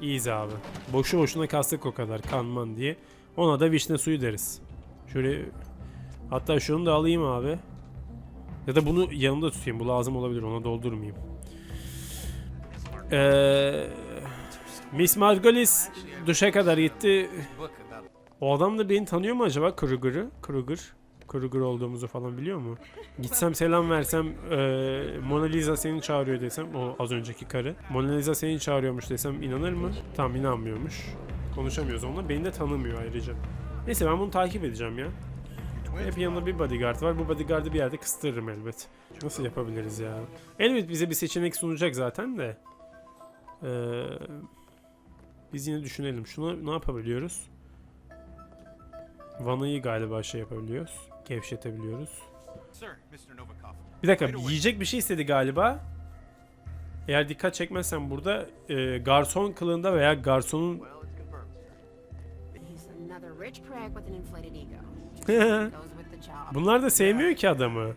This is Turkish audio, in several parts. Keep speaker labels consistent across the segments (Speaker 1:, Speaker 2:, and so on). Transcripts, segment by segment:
Speaker 1: İyiyiz abi. Boşu boşuna kastık o kadar kanman diye. Ona da vişne suyu deriz. Şöyle hatta şunu da alayım abi. Ya da bunu yanımda tutayım. Bu lazım olabilir. Ona doldurmayayım. Ee, Miss Margolis duşa kadar gitti. O adam da beni tanıyor mu acaba? Kruger'ı. Kruger. Kruger olduğumuzu falan biliyor mu? Gitsem selam versem e, Mona Lisa seni çağırıyor desem o az önceki karı. Mona Lisa seni çağırıyormuş desem inanır mı? Tam inanmıyormuş. Konuşamıyoruz onunla. Beni de tanımıyor ayrıca. Neyse ben bunu takip edeceğim ya. Hep yanında bir bodyguard var. Bu bodyguard'ı bir yerde kıstırırım elbet. Nasıl yapabiliriz ya? Elbet bize bir seçenek sunacak zaten de. Ee, biz yine düşünelim. Şunu ne yapabiliyoruz? Vanayı galiba şey yapabiliyoruz. Gevşetebiliyoruz. Bir dakika yiyecek bir şey istedi galiba. Eğer dikkat çekmezsen burada e, garson kılığında veya garsonun. Bunlar da sevmiyor ki adamı.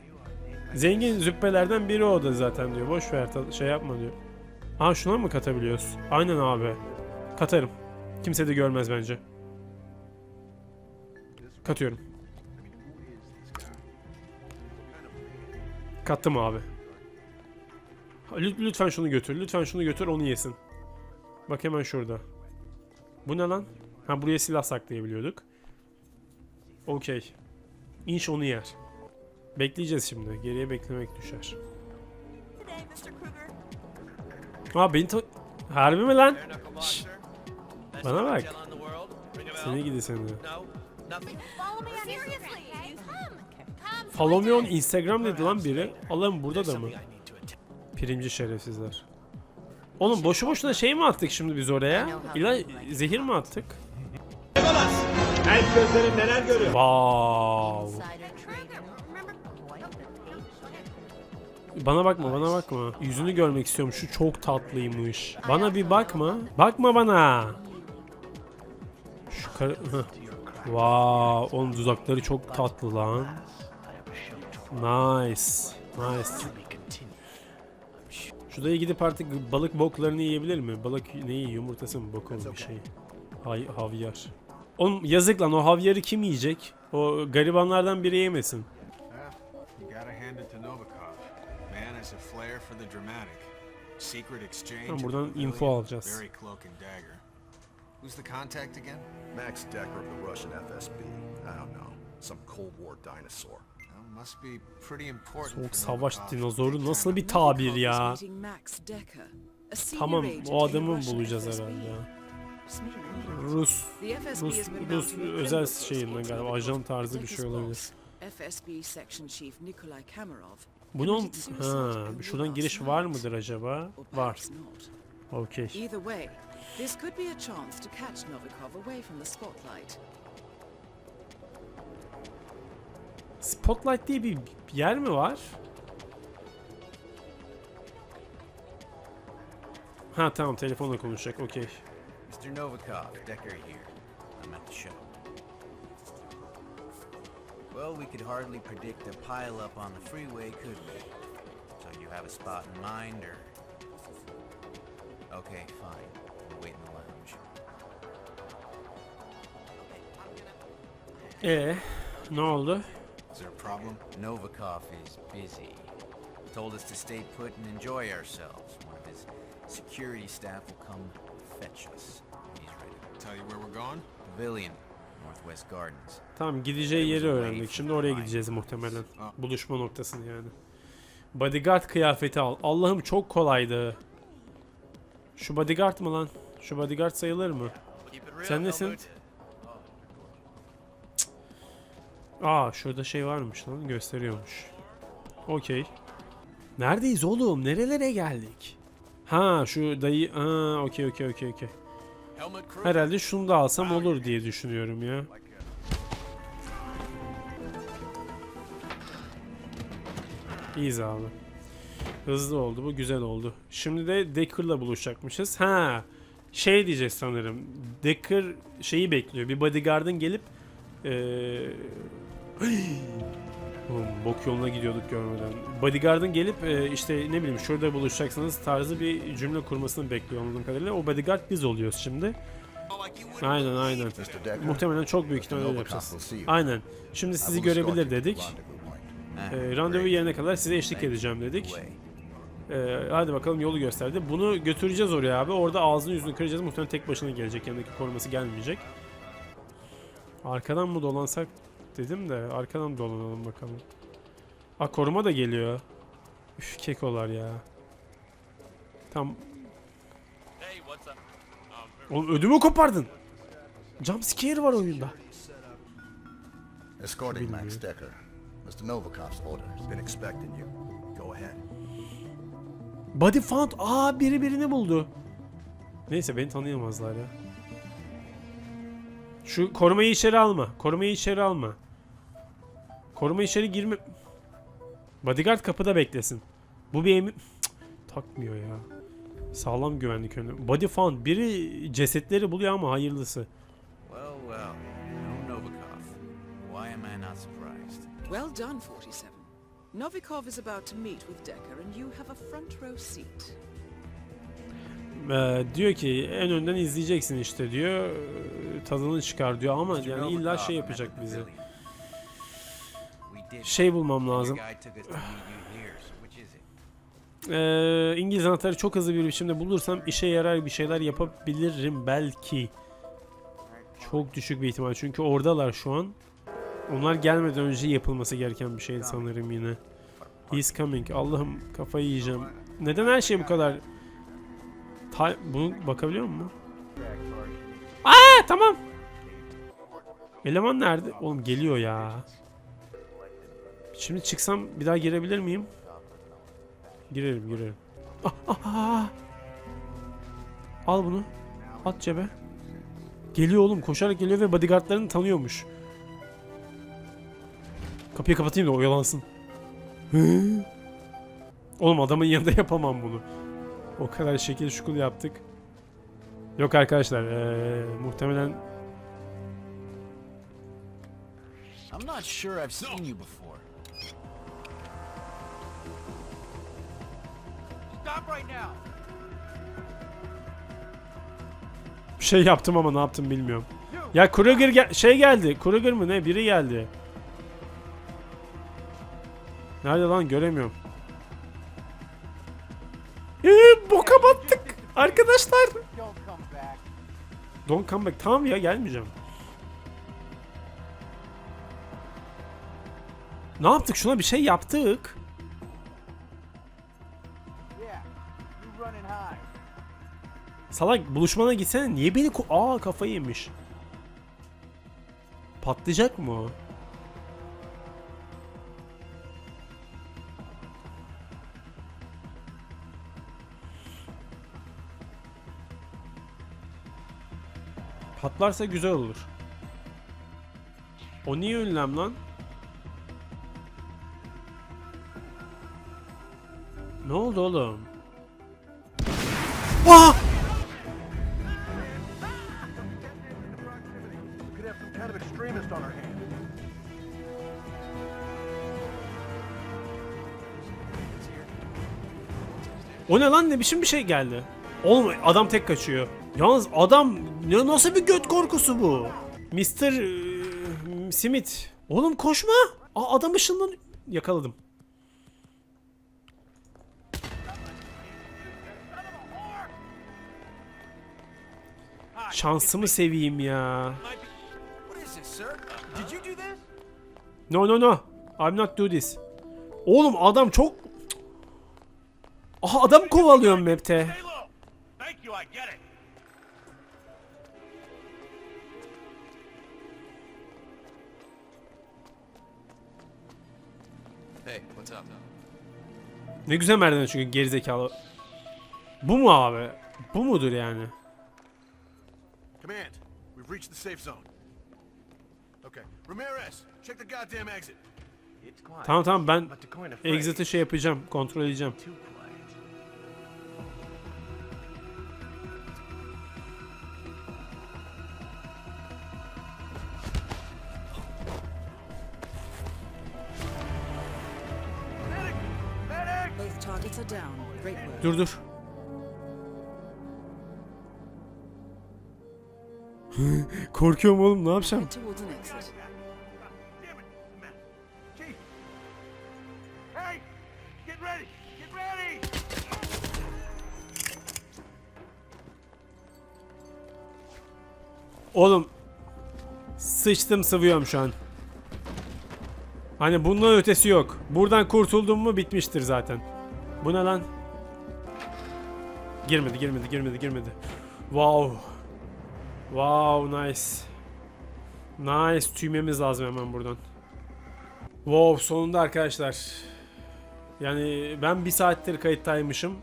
Speaker 1: Zengin züppelerden biri o da zaten diyor. Boş ver şey yapma diyor. Aa şuna mı katabiliyoruz? Aynen abi. Katarım. Kimse de görmez bence. Katıyorum. Kattım abi. Lütfen şunu götür. Lütfen şunu götür onu yesin. Bak hemen şurada. Bu ne lan? Ha buraya silah saklayabiliyorduk. Okey. İnş onu yer. Bekleyeceğiz şimdi. Geriye beklemek düşer. Aa beni ta- Harbi mi lan? Şşş, Bana bak. Seni gidi seni.
Speaker 2: Follow me on
Speaker 1: Instagram dedi lan biri. Allah'ım burada da mı? Primci şerefsizler. Oğlum boşu boşuna şey mi attık şimdi biz oraya? İla zehir mi attık?
Speaker 3: El gözlerim neler görüyor?
Speaker 1: Wow. Bana bakma bana bakma. Yüzünü görmek istiyorum. Şu çok tatlıymış. Bana bir bakma. Bakma bana. Şu kar... Wow, onun dudakları çok tatlı lan. Nice. Nice. Şu dayı gidip artık balık boklarını yiyebilir mi? Balık neyi? Yumurtası mı? Boku mu bir şey? Hay, havyar. Oğlum yazık lan o havyarı kim yiyecek? O garibanlardan biri yemesin.
Speaker 4: You gotta hand it to Novikov. Man has a flair for the dramatic. Secret exchange.
Speaker 1: Tamam, buradan info alacağız.
Speaker 4: Who's the contact again?
Speaker 5: Max Decker of the Russian FSB. I don't know. Some Cold War dinosaur.
Speaker 1: Soğuk savaş dinozoru nasıl bir tabir ya? Tamam o adamı bulacağız herhalde. Rus Rus, Rus özel şeyinden galiba ajan tarzı bir şey olabilir.
Speaker 6: boss, FSB Section Chief Nikolai Kamarov.
Speaker 1: Bunun ha şuradan giriş var mıdır acaba? Var. Okey.
Speaker 6: Spotlight.
Speaker 1: Diye bir yer mi var? Ha tamam telefonla konuşacak. Okey.
Speaker 7: Mr. Novikov, Decker here. I'm at the show. Well, we could hardly predict a pileup on the freeway, could we? So you have a spot in mind, or... Okay, fine. We'll wait in the lounge.
Speaker 1: Ee, ne oldu?
Speaker 4: Is there a problem?
Speaker 7: Novikov is busy. Told us to stay put and enjoy ourselves. One of his security staff will come fetch us. He's ready.
Speaker 4: Tell you where we're going?
Speaker 7: Pavilion, Northwest Gardens.
Speaker 1: Tamam gideceği yeri öğrendik. Şimdi oraya gideceğiz muhtemelen. Buluşma noktasını yani. Bodyguard kıyafeti al. Allah'ım çok kolaydı. Şu bodyguard mı lan? Şu bodyguard sayılır mı? Sen nesin? Aa şurada şey varmış lan gösteriyormuş. Okey. Neredeyiz oğlum? Nerelere geldik? Ha şu dayı... Aa okey okey okey okey. Herhalde şunu da alsam olur diye düşünüyorum ya. İyiyiz abi. Hızlı oldu bu güzel oldu. Şimdi de Decker'la buluşacakmışız. Ha şey diyeceğiz sanırım. Decker şeyi bekliyor. Bir bodyguard'ın gelip Oğlum bok yoluna gidiyorduk görmeden. Bodyguard'ın gelip e, işte ne bileyim şurada buluşacaksınız tarzı bir cümle kurmasını bekliyor anladığım kadarıyla. O bodyguard biz oluyoruz şimdi. Aynen aynen. Muhtemelen çok büyük ihtimalle yapacağız. Aynen. Şimdi sizi görebilir dedik. E, randevu yerine kadar size eşlik edeceğim dedik. E, hadi bakalım yolu gösterdi. Bunu götüreceğiz oraya abi. Orada ağzını yüzünü kıracağız. Muhtemelen tek başına gelecek. Yanındaki koruması gelmeyecek. Arkadan mı dolansak dedim de arkadan dolanalım bakalım. Aa koruma da geliyor. Üf kekolar ya. Tam. Oğlum ödümü kopardın. Jump scare var oyunda.
Speaker 5: Escorting Max Decker. Mr. Novikov's orders.
Speaker 4: Been expecting you. Go ahead.
Speaker 1: Body found. Aa biri birini buldu. Neyse beni tanıyamazlar ya. Şu korumayı içeri alma. Korumayı içeri alma. Koruma içeri girme. Bodyguard kapıda beklesin. Bu bir. Cık, takmıyor ya. Sağlam güvenlik önü. Body found. Biri cesetleri buluyor ama hayırlısı.
Speaker 7: Well, well. No Novikov. Why am I not surprised?
Speaker 6: Well done, 47. Novikov is about to meet with Decker and you have a front row seat.
Speaker 1: Ee, diyor ki en önden izleyeceksin işte diyor. Ee, Tadını çıkar diyor ama yani illa
Speaker 7: Novikov,
Speaker 1: şey yapacak bizi. Şey bulmam lazım. Ee, İngiliz anahtarı çok hızlı bir biçimde bulursam işe yarar bir şeyler yapabilirim belki. Çok düşük bir ihtimal çünkü oradalar şu an. Onlar gelmeden önce yapılması gereken bir şeydi sanırım yine. He's coming. Allah'ım kafayı yiyeceğim. Neden her şey bu kadar... Ta bunu bakabiliyor musun? Aa tamam. Eleman nerede? Oğlum geliyor ya. Şimdi çıksam bir daha girebilir miyim? Girerim girerim. Ah, ah, ah. Al bunu. At cebe. Geliyor oğlum koşarak geliyor ve bodyguardlarını tanıyormuş. Kapıyı kapatayım da oyalansın. Oğlum adamın yanında yapamam bunu. O kadar şekil şukul yaptık. Yok arkadaşlar eee, muhtemelen
Speaker 7: I'm not sure I've seen you before.
Speaker 3: Stop right now.
Speaker 1: bir şey yaptım ama ne yaptım bilmiyorum. Ya Kruger gel şey geldi. Kruger mı ne? Biri geldi. Nerede lan göremiyorum.
Speaker 3: Don't come back.
Speaker 1: Tamam ya gelmeyeceğim. Ne yaptık? Şuna bir şey yaptık. Salak buluşmana gitsene. Niye beni ko- Aa kafayı yemiş. Patlayacak mı o? Patlarsa güzel olur. O niye ünlem lan? Ne oldu oğlum? Aa! O ne lan ne biçim bir şey geldi? Oğlum adam tek kaçıyor. Yalnız adam nasıl bir göt korkusu bu? Mr. eee, Smith. Oğlum koşma. Aa, adam ışınlan yakaladım. Şansımı seveyim ya. No no no. I'm not do this. Oğlum adam çok... Aha adam kovalıyorum map'te.
Speaker 7: Hey, what's up?
Speaker 1: Ne güzel merdiven çünkü gerizekalı. Bu mu abi? Bu mudur yani?
Speaker 5: Command, we've reached the safe zone. Okay, Ramirez, check the goddamn exit.
Speaker 3: It's quiet.
Speaker 1: Tamam tamam ben exit'i şey yapacağım, kontrol edeceğim. Dur dur. Korkuyorum oğlum ne yapacağım? Oğlum sıçtım sıvıyorum şu an. Hani bundan ötesi yok. Buradan kurtuldum mu bitmiştir zaten. Bu ne lan? Girmedi, girmedi, girmedi, girmedi. Wow. Wow, nice. Nice. Tüymemiz lazım hemen buradan. Wow, sonunda arkadaşlar. Yani ben bir saattir kayıttaymışım.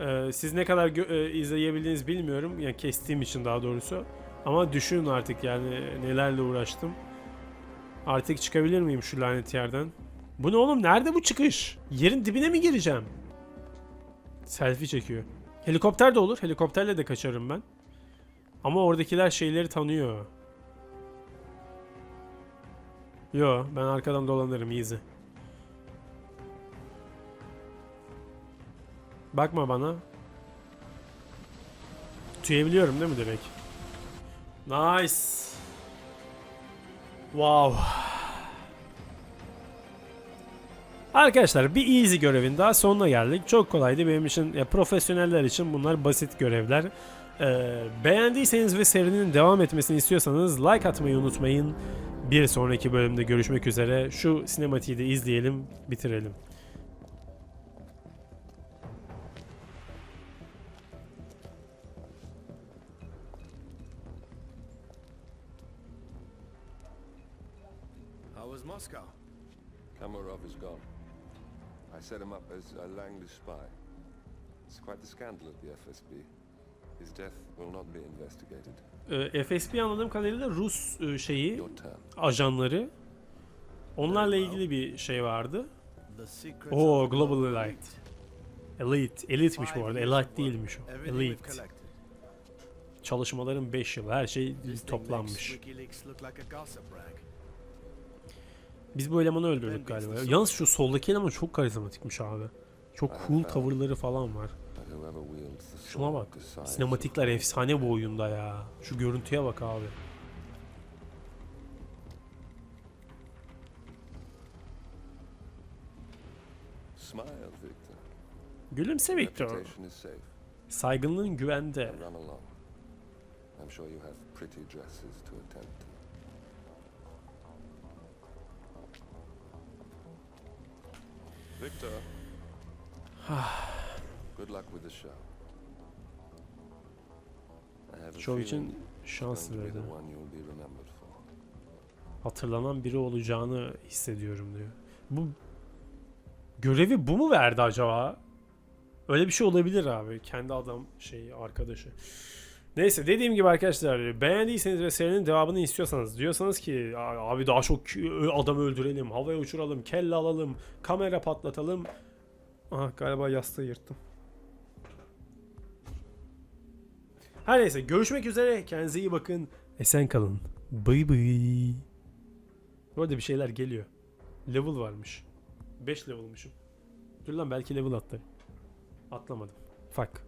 Speaker 1: Ee, siz ne kadar e, izleyebildiğinizi bilmiyorum. Yani kestiğim için daha doğrusu. Ama düşünün artık yani nelerle uğraştım. Artık çıkabilir miyim şu lanet yerden? Bu ne oğlum? Nerede bu çıkış? Yerin dibine mi gireceğim? Selfie çekiyor. Helikopter de olur. Helikopterle de kaçarım ben. Ama oradakiler şeyleri tanıyor. Yo, ben arkadan dolanırım easy. Bakma bana. Tüyebiliyorum değil mi direkt? Nice. Wow. Arkadaşlar bir easy görevin daha sonuna geldik. Çok kolaydı benim için. Ya, profesyoneller için bunlar basit görevler. Ee, beğendiyseniz ve serinin devam etmesini istiyorsanız like atmayı unutmayın. Bir sonraki bölümde görüşmek üzere. Şu sinematiği de izleyelim, bitirelim.
Speaker 8: A Langley spy. It's quite the scandal at the FSB. His death will not be investigated.
Speaker 1: Ee, FSB anladığım kadarıyla Rus e, şeyi,
Speaker 8: Your turn.
Speaker 1: ajanları. Onlarla ilgili bir şey vardı. Oo, Global
Speaker 5: Elite.
Speaker 1: Elite. Elite. Elite'miş bu arada. Elite değilmiş o. Elite. Çalışmaların 5 yılı. Her şey toplanmış. Biz bu elemanı öldürdük galiba. Yalnız şu soldaki eleman çok karizmatikmiş abi. Çok cool tavırları falan var. Şuna bak. Sinematikler efsane bu oyunda ya. Şu görüntüye bak abi. Gülümse Victor. Saygınlığın güvende.
Speaker 8: Victor. Show.
Speaker 1: İçin şans verdi. Hatırlanan biri olacağını hissediyorum diyor. Bu görevi bu mu verdi acaba? Öyle bir şey olabilir abi. Kendi adam şey arkadaşı. Neyse dediğim gibi arkadaşlar beğendiyseniz ve serinin devamını istiyorsanız diyorsanız ki "Aa, abi daha çok adam öldürelim, havaya uçuralım, kelle alalım, kamera patlatalım. Aha galiba yastığı yırttım. Her neyse görüşmek üzere. Kendinize iyi bakın. Esen kalın. Bıy bıy. Bu arada bir şeyler geliyor. Level varmış. 5 level'mışım. Dur lan belki level atlarım. Atlamadım. Fuck.